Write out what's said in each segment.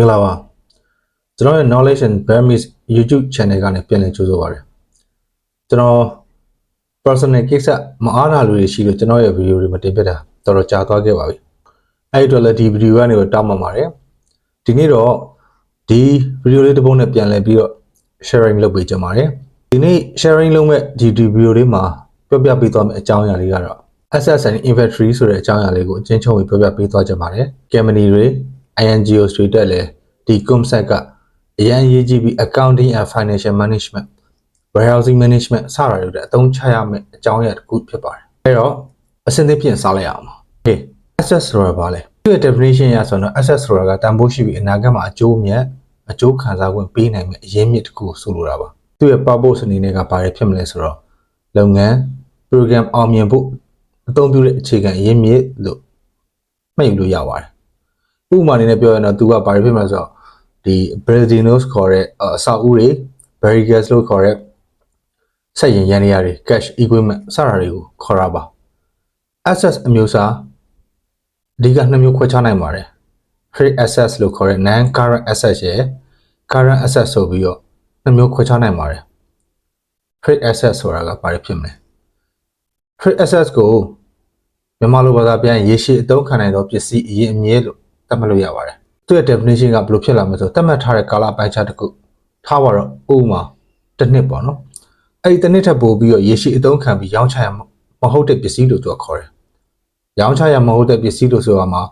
မင်္ဂလာပါကျွန်တော်ရဲ့ knowledge and Burmese YouTube channel ကနေပြန်လည်ကြိုဆိုပါရစေကျွန်တော် personal case မအားတာလူတွေရှိလို့ကျွန်တော်ရဲ့ video တွေမတင်ပြတာတော်တော်ကြာသွားခဲ့ပါပြီအဲ့ဒီတော့လည်းဒီ video ကနေတော့တောင်းပန်ပါတယ်ဒီနေ့တော့ဒီ video လေးတစ်ပုဒ်နဲ့ပြန်လည်ပြီးတော့ sharing လုပ်ပေးကြပါတယ်ဒီနေ့ sharing လုပ်မဲ့ဒီ video လေးမှာပြောပြပေးသွားမယ့်အကြောင်းအရာလေးကတော့ assets and inventory ဆိုတဲ့အကြောင်းအရာလေးကိုအချင်းချင်းပြီးပြောပြပေးသွားကြပါတယ် company တွေ INGOs တွေတက်လည်းဒီ concept ကအရန်ရေးကြည့်ပြီး accounting and financial management warehousing management စတာတွေအတွက်အသုံးချရမယ့်အကြောင်းအရာတစ်ခုဖြစ်ပါတယ်အဲ့တော့အစင်းသင်းပြင်စားလိုက်အောင်ပါ okay assets ဆိုတာဘာလဲသူ့ရဲ့ definition ရဆိုတော့ assets ဆိုတာကတန်ဖိုးရှိပြီးအနာဂတ်မှာအကျိုးမြတ်အကျိုးခံစား권ပေးနိုင်မယ့်အရင်းမြစ်တစ်ခုကိုဆိုလိုတာပါသူ့ရဲ့ purpose အနေနဲ့ကဘာတွေဖြစ်မလဲဆိုတော့လုပ်ငန်း program အောင်မြင်ဖို့အသုံးပြုတဲ့အခြေခံအရင်းမြစ်လို့မှတ်ယူလို့ရပါတယ် ဥပမာအနေနဲ့ပြောရင်တော့သူကဘာတွေဖြစ်မလဲဆိုတော့ဒီ Bredinos ခေါ်တဲ့အဆောက်အဦတွေ Barricades လို့ခေါ်တဲ့စက်ရင်ရန်နေရာတွေ cash equipment စတာတွေကိုခေါ်တာပါ assets အမျိုးအစားအဓိကနှစ်မျိုးခွဲခြားနိုင်ပါတယ် fixed assets လို့ခေါ်တဲ့ non current assets ရယ် current assets ဆိုပြီးတော့နှစ်မျိုးခွဲခြားနိုင်ပါတယ် fixed assets ဆိုတာကဘာတွေဖြစ်မလဲ fixed assets ကိုမြန်မာလိုဘာသာပြန်ရေရှည်အသုံးခံနိုင်သောပစ္စည်းအရင်အမြဲလို့ သတ်မှတ်လို့ရပါတယ်သူ့ရဲ့ definition ကဘယ်လိုဖြစ်လာမလဲဆိုသတ်မှတ်ထားတဲ့ကာလပိုင်းခြားတစ်ခုထားပါတော့ဥပမာတစ်နှစ်ပေါ့နော်အဲ့ဒီတစ်နှစ်ထပ်ပို့ပြီးတော့ရေရှည်အသုံးခံပြီးရောင်းချရမဟုတ်တဲ့ပစ္စည်းလို့သူကခေါ်တယ်ရောင်းချရမဟုတ်တဲ့ပစ္စည်းလို့ဆိုတာမှာ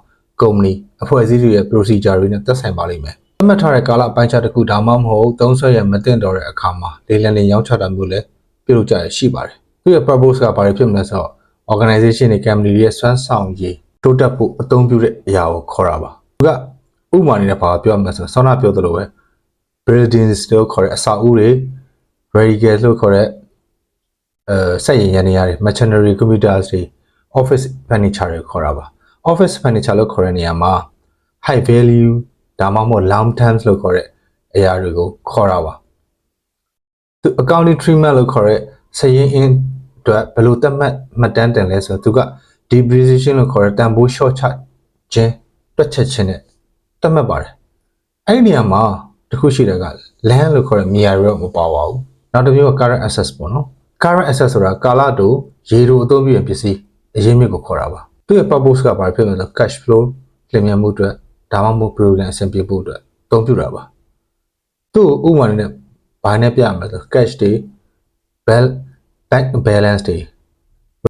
ကုမ္ပဏီအဖွဲ့အစည်းတွေရဲ့ procedure တွေနဲ့သက်ဆိုင်ပါလိမ့်မယ်သတ်မှတ်ထားတဲ့ကာလပိုင်းခြားတစ်ခုဒါမှမဟုတ်သုံးဆွဲရမတင်တော်တဲ့အခါမှာလေလံလင်ရောင်းချတာမျိုးလည်းပြုလုပ်ကြရရှိပါတယ်သူ့ရဲ့ purpose ကဘာတွေဖြစ်မလဲဆိုတော့ organization တွေ company တွေရဲ့စွမ်းဆောင်ရည် တိုးတက်ဖို့အသုံးပြုတဲ့အရာကိုခေါ်တာပါသူကဥပမာအနေနဲ့ဘာပြောမလဲဆိုတော့ဆောင်းနာပြောသလိုပဲ buildings လို့ခေါ်တဲ့အဆောက်အဦတွေ verticals လို့ခေါ်တဲ့အဲစက်ရင်ရန်နေရာတွေ machinery computers တွေ office furniture တွေခေါ်တာပါ office furniture လို့ခေါ်တဲ့နေရာမှာ high value ဒါမှမဟုတ် long terms လို့ခေါ်တဲ့အရာတွေကိုခေါ်တာပါသူ accounting treatment လို့ခေါ်တဲ့စရင် in အတွက်ဘယ်လိုသတ်မှတ်မှတ်တမ်းတင်လဲဆိုတော့သူက depreciation လို့ခေါ်တဲ့တန်ဖိုး short ချခြင်းတွက်ချက်ခြင်းနဲ့သတ်မှတ်ပါတယ်အဲ့ဒီနေရာမှာတစ်ခုရှိတယ်က land လို့ခေါ်တဲ့မြေယာတွေတော့မပါပါဘူးနောက်တစ်မျိုးက current assets ပေါ့နော် current assets ဆိုတာကာလတူရေတူအသုံးပြုရင်ပစ္စည်းအရင်းမြစ်ကိုခေါ်တာပါသူ့ရဲ့ purpose ကဘာဖြစ်လဲဆိုတော့ cash flow လျင်မြန်မှုအတွက်ဒါမှမဟုတ် program အဆင်ပြေဖို့အတွက်အသုံးပြုတာပါသူ့ဥပမာနဲ့ဘာနဲ့ပြရမလဲဆို cash တွေ bal bank balance တွေ